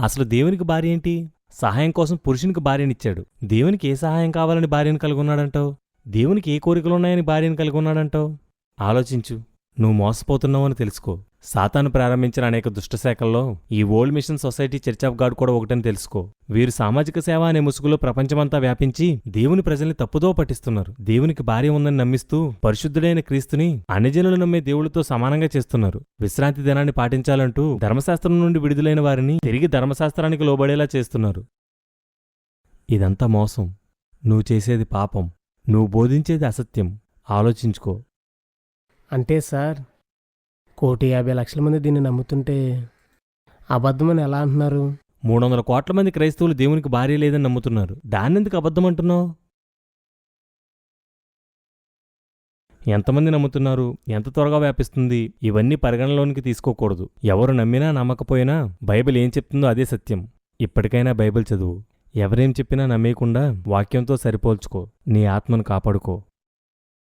అసలు దేవునికి భార్య ఏంటి? సహాయం కోసం పురుషునికి భార్యనిచ్చాడు. దేవునికి ఏ సహాయం కావాలని భార్యను కలిగి ఉన్నాడంటావు దేవునికి ఏ కోరికలున్నాయని భార్యను కలిగి ఉన్నాడంటావు ఆలోచించు. నువ్వు మోసపోతున్నావని తెలుసుకో. సాతాను ప్రారంభించిన అనేక దుష్టశాఖల్లో ఈ old mission society church of God కూడా ఒకటని తెలుసుకో. వీరు సామాజిక సేవ అనే ముసుగులో ప్రపంచమంతా వ్యాపించి దేవుని ప్రజల్ని తప్పుదో పట్టిస్తున్నారు. దేవునికి భార్య ఉందని నమ్మిస్తూ పరిశుద్ధుడైన క్రీస్తుని అన్యజనులు నమ్మే దేవుళ్ళతో సమానంగా చేస్తున్నారు. విశ్రాంతి దినాన్ని పాటించాలంటూ ధర్మశాస్త్రం నుండి విడుదలైన వారిని తిరిగి ధర్మశాస్త్రానికి లోబడేలా చేస్తున్నారు. ఇదంతా మోసం. నువ్వు చేసేది పాపం. నువ్వు బోధించేది అసత్యం. ఆలోచించుకో. అంటే సార్ కోటి యాభై లక్షల మంది దీన్ని నమ్ముతుంటే అబద్ధమని ఎలా అంటున్నారు? మూడు వందల కోట్ల మంది క్రైస్తవులు దేవునికి భార్య లేదని నమ్ముతున్నారు. దాన్నెందుకు అబద్ధం అంటున్నావు ఎంతమంది నమ్ముతున్నారు? ఎంత త్వరగా వ్యాపిస్తుంది? ఇవన్నీ పరిగణలోనికి తీసుకోకూడదు. ఎవరు నమ్మినా నమ్మకపోయినా బైబిల్ ఏం చెప్తుందో అదే సత్యం. ఇప్పటికైనా బైబిల్ చదువు. ఎవరేం చెప్పినా నమ్మేయకుండా వాక్యంతో సరిపోల్చుకో. నీ ఆత్మను కాపాడుకో.